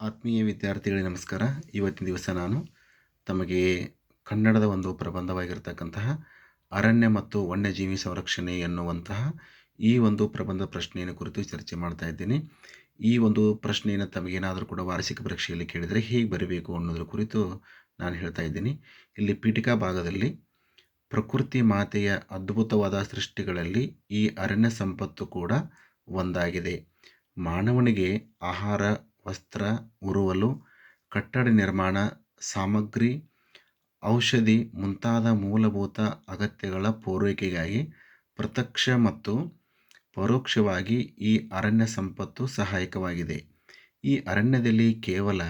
ಆತ್ಮೀಯ ವಿದ್ಯಾರ್ಥಿಗಳೇ, ನಮಸ್ಕಾರ. ಇವತ್ತಿನ ದಿವಸ ನಾನು ತಮಗೆ ಕನ್ನಡದ ಒಂದು ಪ್ರಬಂಧವಾಗಿರ್ತಕ್ಕಂತಹ ಅರಣ್ಯ ಮತ್ತು ವನ್ಯಜೀವಿ ಸಂರಕ್ಷಣೆ ಎನ್ನುವಂತಹ ಈ ಒಂದು ಪ್ರಬಂಧ ಪ್ರಶ್ನೆಯನ್ನು ಕುರಿತು ಚರ್ಚೆ ಮಾಡ್ತಾ ಇದ್ದೀನಿ. ಈ ಒಂದು ಪ್ರಶ್ನೆಯನ್ನು ತಮಗೇನಾದರೂ ಕೂಡ ವಾರ್ಷಿಕ ಪರೀಕ್ಷೆಯಲ್ಲಿ ಕೇಳಿದರೆ ಹೇಗೆ ಬರಬೇಕು ಅನ್ನೋದ್ರ ಕುರಿತು ನಾನು ಹೇಳ್ತಾ ಇದ್ದೀನಿ. ಇಲ್ಲಿ ಪೀಠಿಕಾ ಭಾಗದಲ್ಲಿ ಪ್ರಕೃತಿ ಮಾತೆಯ ಅದ್ಭುತವಾದ ಸೃಷ್ಟಿಗಳಲ್ಲಿ ಈ ಅರಣ್ಯ ಸಂಪತ್ತು ಕೂಡ ಒಂದಾಗಿದೆ. ಮಾನವನಿಗೆ ಆಹಾರ ವಸ್ತ್ರ, ಉರುವಲು, ಕಟ್ಟಡ ನಿರ್ಮಾಣ, ಸಾಮಗ್ರಿ, ಔಷಧಿ ಮುಂತಾದ ಮೂಲಭೂತ ಅಗತ್ಯಗಳ ಪೂರೈಕೆಗಾಗಿ ಪ್ರತ್ಯಕ್ಷ ಮತ್ತು ಪರೋಕ್ಷವಾಗಿ ಈ ಅರಣ್ಯ ಸಂಪತ್ತು ಸಹಾಯಕವಾಗಿದೆ. ಈ ಅರಣ್ಯದಲ್ಲಿ ಕೇವಲ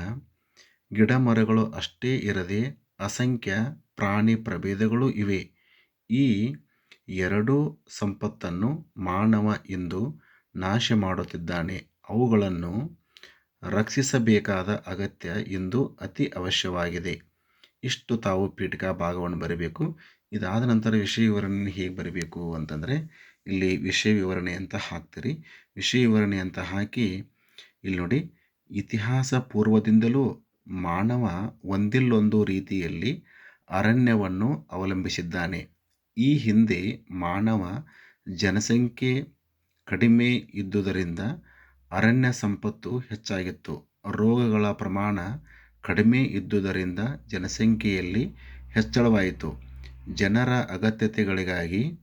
ಗಿಡ ಮರಗಳು ಅಷ್ಟೇ ಇರದೆ ಅಸಂಖ್ಯ ಪ್ರಾಣಿ ಪ್ರಭೇದಗಳು ಇವೆ. ಈ ಎರಡೂ ಸಂಪತ್ತನ್ನು ಮಾನವ ಇಂದು ನಾಶ ಮಾಡುತ್ತಿದ್ದಾನೆ. ಅವುಗಳನ್ನು ರಕ್ಷಿಸಬೇಕಾದ ಅಗತ್ಯ ಇಂದು ಅತಿ ಅವಶ್ಯವಾಗಿದೆ. ಇಷ್ಟು ತಾವು ಪೀಠಿಕಾ ಭಾಗವನ್ನು ಬರೀಬೇಕು. ಇದಾದ ನಂತರ ವಿಷಯ ವಿವರಣೆ ಹೇಗೆ ಬರೀಬೇಕು ಅಂತಂದರೆ, ಇಲ್ಲಿ ವಿಷಯ ವಿವರಣೆ ಅಂತ ಹಾಕ್ತೀರಿ. ವಿಷಯ ವಿವರಣೆ ಅಂತ ಹಾಕಿ, ಇಲ್ಲಿ ನೋಡಿ, ಇತಿಹಾಸ ಪೂರ್ವದಿಂದಲೂ ಮಾನವ ಒಂದಿಲ್ಲೊಂದು ರೀತಿಯಲ್ಲಿ ಅರಣ್ಯವನ್ನು ಅವಲಂಬಿಸಿದ್ದಾನೆ. ಈ ಹಿಂದೆ ಮಾನವ ಜನಸಂಖ್ಯೆ ಕಡಿಮೆ ಇದ್ದುದರಿಂದ ಅರಣ್ಯ ಸಂಪತ್ತು ಹೆಚ್ಚಾಗಿತ್ತು. ರೋಗಗಳ ಪ್ರಮಾಣ ಕಡಿಮೆ ಇದ್ದುದರಿಂದ ಜನಸಂಖ್ಯೆಯಲ್ಲಿ ಹೆಚ್ಚಳವಾಯಿತು. ಜನರ ಅಗತ್ಯತೆಗಳಿಗಾಗಿ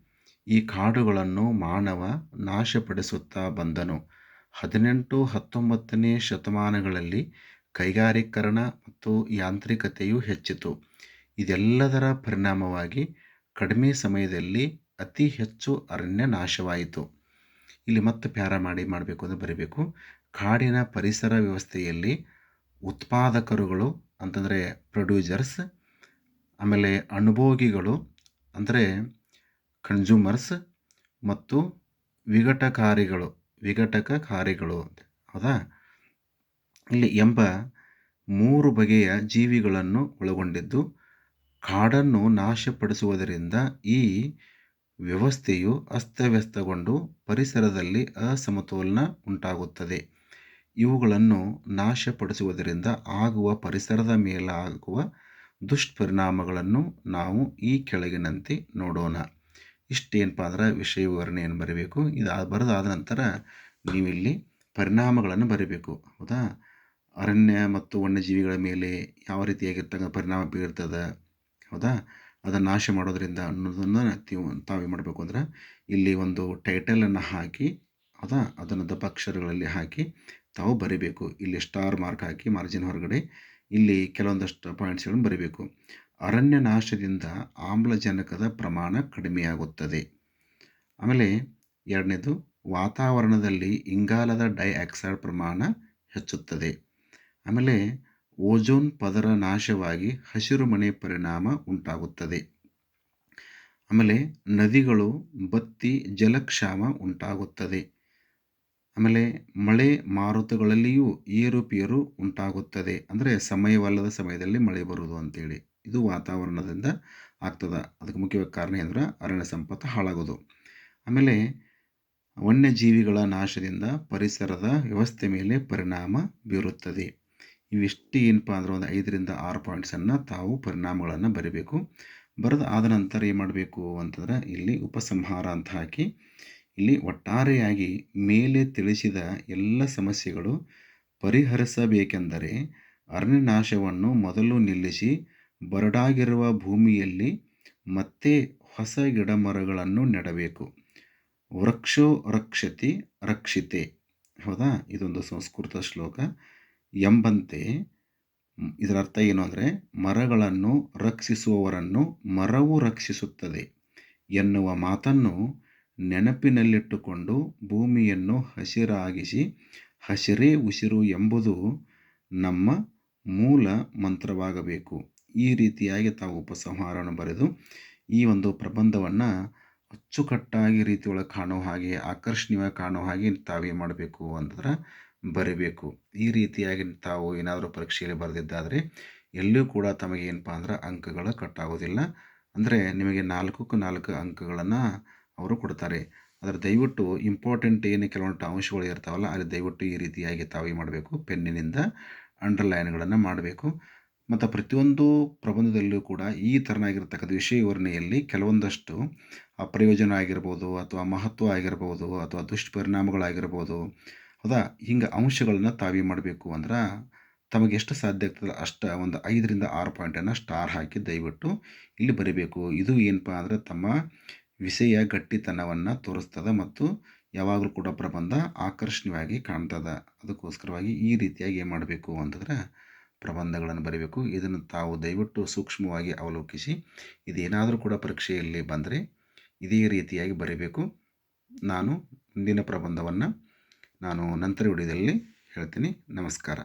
ಈ ಕಾಡುಗಳನ್ನು ಮಾನವ ನಾಶಪಡಿಸುತ್ತಾ ಬಂದನು. ಹದಿನೆಂಟು ಹತ್ತೊಂಬತ್ತನೇ ಶತಮಾನಗಳಲ್ಲಿ ಕೈಗಾರೀಕರಣ ಮತ್ತು ಯಾಂತ್ರಿಕತೆಯು ಹೆಚ್ಚಿತು. ಇದೆಲ್ಲದರ ಪರಿಣಾಮವಾಗಿ ಕಡಿಮೆ ಸಮಯದಲ್ಲಿ ಅತಿ ಹೆಚ್ಚು ಅರಣ್ಯ ನಾಶವಾಯಿತು. ಇಲ್ಲಿ ಮತ್ತೆ ಪ್ಯಾರ ಮಾಡಿ ಮಾಡಬೇಕು ಅಂದರೆ ಬರೀಬೇಕು. ಕಾಡಿನ ಪರಿಸರ ವ್ಯವಸ್ಥೆಯಲ್ಲಿ ಉತ್ಪಾದಕರುಗಳು, ಅಂತಂದರೆ ಪ್ರೊಡ್ಯೂಸರ್ಸ್ ಆಮೇಲೆ ಅನುಭೋಗಿಗಳು, ಅಂದರೆ ಕನ್ಸ್ಯೂಮರ್ಸ್ ಮತ್ತು ವಿಘಟಕಾರಿಗಳು, ವಿಘಟಕಕಾರಿಗಳು ಹೌದಾ? ಇಲ್ಲಿ ಎಂಬ ಮೂರು ಬಗೆಯ ಜೀವಿಗಳನ್ನು ಒಳಗೊಂಡಿದ್ದು, ಕಾಡನ್ನು ನಾಶಪಡಿಸುವುದರಿಂದ ಈ ವ್ಯವಸ್ಥೆಯು ಅಸ್ತವ್ಯಸ್ತಗೊಂಡು ಪರಿಸರದಲ್ಲಿ ಅಸಮತೋಲನ ಉಂಟಾಗುತ್ತದೆ. ಇವುಗಳನ್ನು ನಾಶಪಡಿಸುವುದರಿಂದ ಆಗುವ ಪರಿಸರದ ಮೇಲಾಗುವ ದುಷ್ಪರಿಣಾಮಗಳನ್ನು ನಾವು ಈ ಕೆಳಗಿನಂತೆ ನೋಡೋಣ. ಇಷ್ಟೇನಪ್ಪ ಅಂದ್ರೆ ವಿಷಯ ವಿವರಣೆಯನ್ನು ಬರೀಬೇಕು. ಇದು ಬರೆದಾದ ನಂತರ ನೀವಿಲ್ಲಿ ಪರಿಣಾಮಗಳನ್ನು ಬರೀಬೇಕು. ಹೌದಾ? ಅರಣ್ಯ ಮತ್ತು ವನ್ಯಜೀವಿಗಳ ಮೇಲೆ ಯಾವ ರೀತಿಯಾಗಿರ್ತಕ್ಕಂಥ ಪರಿಣಾಮ ಬೀರ್ತದೆ? ಹೌದಾ? ಅದನ್ನು ನಾಶ ಮಾಡೋದರಿಂದ ಅನ್ನೋದನ್ನು ನೀವು ತಾವೇ ಮಾಡಬೇಕು ಅಂದ್ರೆ, ಇಲ್ಲಿ ಒಂದು ಟೈಟಲನ್ನು ಹಾಕಿ, ಅದ ಅದನ್ನು ದಪ್ಪಕ್ಷರಗಳಲ್ಲಿ ಹಾಕಿ ತಾವು ಬರಿಬೇಕು. ಇಲ್ಲಿ ಸ್ಟಾರ್ ಮಾರ್ಕ್ ಹಾಕಿ ಮಾರ್ಜಿನ್ ಹೊರಗಡೆ ಇಲ್ಲಿ ಕೆಲವೊಂದಷ್ಟು ಪಾಯಿಂಟ್ಸ್ಗಳನ್ನು ಬರಿಬೇಕು. ಅರಣ್ಯ ನಾಶದಿಂದ ಆಮ್ಲಜನಕದ ಪ್ರಮಾಣ ಕಡಿಮೆಯಾಗುತ್ತದೆ. ಆಮೇಲೆ ಎರಡನೇದು, ವಾತಾವರಣದಲ್ಲಿ ಇಂಗಾಲದ ಡೈಆಕ್ಸೈಡ್ ಪ್ರಮಾಣ ಹೆಚ್ಚುತ್ತದೆ. ಆಮೇಲೆ ಓಜೋನ್ ಪದರ ನಾಶವಾಗಿ ಹಸಿರುಮನೆ ಪರಿಣಾಮ ಉಂಟಾಗುತ್ತದೆ. ಆಮೇಲೆ ನದಿಗಳು, ಬತ್ತಿ, ಜಲಕ್ಷಾಮ ಉಂಟಾಗುತ್ತದೆ. ಆಮೇಲೆ ಮಳೆ ಮಾರುತಗಳಲ್ಲಿಯೂ ಏರುಪೇರು ಉಂಟಾಗುತ್ತದೆ. ಅಂದರೆ ಸಮಯವಲ್ಲದ ಸಮಯದಲ್ಲಿ ಮಳೆ ಬರುವುದು ಅಂತೇಳಿ. ಇದು ವಾತಾವರಣದಿಂದ ಆಗ್ತದೆ. ಅದಕ್ಕೆ ಮುಖ್ಯವಾಗಿ ಕಾರಣ ಏನಂದ್ರೆ ಅರಣ್ಯ ಸಂಪತ್ತು ಹಾಳಾಗೋದು. ಆಮೇಲೆ ವನ್ಯಜೀವಿಗಳ ನಾಶದಿಂದ ಪರಿಸರದ ವ್ಯವಸ್ಥೆ ಮೇಲೆ ಪರಿಣಾಮ ಬೀರುತ್ತದೆ. ಇವಿಷ್ಟು ಏನಪ್ಪ ಅಂದ್ರೆ ಒಂದು ಐದರಿಂದ ಆರು ಪಾಯಿಂಟ್ಸನ್ನು ತಾವು ಪರಿಣಾಮಗಳನ್ನು ಬರೀಬೇಕು. ಬರೆದು ಆದ ನಂತರ ಏನು ಮಾಡಬೇಕು ಅಂತಂದ್ರೆ ಇಲ್ಲಿ ಉಪಸಂಹಾರ ಅಂತ ಹಾಕಿ, ಇಲ್ಲಿ ಒಟ್ಟಾರೆಯಾಗಿ ಮೇಲೆ ತಿಳಿಸಿದ ಎಲ್ಲ ಸಮಸ್ಯೆಗಳು ಪರಿಹರಿಸಬೇಕೆಂದರೆ ಅರಣ್ಯನಾಶವನ್ನು ಮೊದಲು ನಿಲ್ಲಿಸಿ, ಬರಡಾಗಿರುವ ಭೂಮಿಯಲ್ಲಿ ಮತ್ತೆ ಹೊಸ ಗಿಡಮರಗಳನ್ನು ನೆಡಬೇಕು. ವೃಕ್ಷೋ ರಕ್ಷತಿ ರಕ್ಷಿತೆ. ಹೌದಾ? ಇದೊಂದು ಸಂಸ್ಕೃತ ಶ್ಲೋಕ. ಎಂಬಂತೆ ಇದರ ಅರ್ಥ ಏನು ಅಂದರೆ, ಮರಗಳನ್ನು ರಕ್ಷಿಸುವವರನ್ನು ಮರವು ರಕ್ಷಿಸುತ್ತದೆ ಎನ್ನುವ ಮಾತನ್ನು ನೆನಪಿನಲ್ಲಿಟ್ಟುಕೊಂಡು ಭೂಮಿಯನ್ನು ಹಸಿರಾಗಿಸಿ, ಹಸಿರೇ ಉಸಿರು ಎಂಬುದು ನಮ್ಮ ಮೂಲ ಮಂತ್ರವಾಗಬೇಕು. ಈ ರೀತಿಯಾಗಿ ತಾವು ಉಪಸಂಹಾರವನ್ನು ಬರೆದು, ಈ ಒಂದು ಪ್ರಬಂಧವನ್ನು ಅಚ್ಚುಕಟ್ಟಾಗಿ ರೀತಿಯೊಳಗೆ ಕಾಣೋ ಹಾಗೆ, ಆಕರ್ಷಣೀಯವಾಗಿ ಕಾಣೋ ಹಾಗೆ ತಾವೇ ಮಾಡಬೇಕು ಅಂತಂದ್ರೆ ಬರಿಬೇಕು. ಈ ರೀತಿಯಾಗಿ ತಾವು ಏನಾದರೂ ಪರೀಕ್ಷೆಯಲ್ಲಿ ಬರೆದಿದ್ದಾದರೆ, ಎಲ್ಲೂ ಕೂಡ ತಮಗೆ ಏನಪ್ಪ ಅಂದ್ರೆ ಅಂಕಗಳು ಕಟ್ಟಾಗೋದಿಲ್ಲ ಅಂದರೆ ನಿಮಗೆ ನಾಲ್ಕಕ್ಕೂ ನಾಲ್ಕು ಅಂಕಗಳನ್ನು ಅವರು ಕೊಡ್ತಾರೆ. ಅದರ ದಯವಿಟ್ಟು ಇಂಪಾರ್ಟೆಂಟ್ ಏನು ಕೆಲವೊಂದು ಅಂಶಗಳು ಇರ್ತಾವಲ್ಲ, ಅಲ್ಲಿ ದಯವಿಟ್ಟು ಈ ರೀತಿಯಾಗಿ ತಾವು ಮಾಡಬೇಕು. ಪೆನ್ನಿನಿಂದ ಅಂಡರ್ಲೈನ್ಗಳನ್ನು ಮಾಡಬೇಕು. ಮತ್ತು ಪ್ರತಿಯೊಂದು ಪ್ರಬಂಧದಲ್ಲೂ ಕೂಡ ಈ ಥರನಾಗಿರ್ತಕ್ಕಂಥ ವಿಷಯ ವಿವರಣೆಯಲ್ಲಿ ಕೆಲವೊಂದಷ್ಟು ಅಪ್ರಯೋಜನ ಆಗಿರ್ಬೋದು ಅಥವಾ ಮಹತ್ವ ಆಗಿರ್ಬೋದು ಅಥವಾ ದುಷ್ಪರಿಣಾಮಗಳಾಗಿರ್ಬೋದು ಹೌದಾ ಹಿಂಗೆ ಅಂಶಗಳನ್ನ ತಾವೇನು ಮಾಡಬೇಕು ಅಂದ್ರೆ ತಮಗೆ ಎಷ್ಟು ಸಾಧ್ಯ ಆಗ್ತದೆ ಅಷ್ಟು ಒಂದು ಐದರಿಂದ ಆರು ಪಾಯಿಂಟನ್ನು ಸ್ಟಾರ್ ಹಾಕಿ ದಯವಿಟ್ಟು ಇಲ್ಲಿ ಬರೀಬೇಕು. ಇದು ಏನಪ್ಪ ಅಂದರೆ ತಮ್ಮ ವಿಷಯ ಗಟ್ಟಿತನವನ್ನು ತೋರಿಸ್ತದೆ ಮತ್ತು ಯಾವಾಗಲೂ ಕೂಡ ಪ್ರಬಂಧ ಆಕರ್ಷಣೀಯವಾಗಿ ಕಾಣ್ತದೆ. ಅದಕ್ಕೋಸ್ಕರವಾಗಿ ಈ ರೀತಿಯಾಗಿ ಏನು ಮಾಡಬೇಕು ಅಂತಂದ್ರೆ ಪ್ರಬಂಧಗಳನ್ನು ಬರೀಬೇಕು. ಇದನ್ನು ತಾವು ದಯವಿಟ್ಟು ಸೂಕ್ಷ್ಮವಾಗಿ ಅವಲೋಕಿಸಿ ಇದೇನಾದರೂ ಕೂಡ ಪರೀಕ್ಷೆಯಲ್ಲಿ ಬಂದರೆ ಇದೇ ರೀತಿಯಾಗಿ ಬರೀಬೇಕು. ನಾನು ಮುಂದಿನ ಪ್ರಬಂಧವನ್ನು ನಾನು ನಂತರ ವಿಡಿಯೋದಲ್ಲಿ ಹೇಳ್ತೀನಿ. ನಮಸ್ಕಾರ.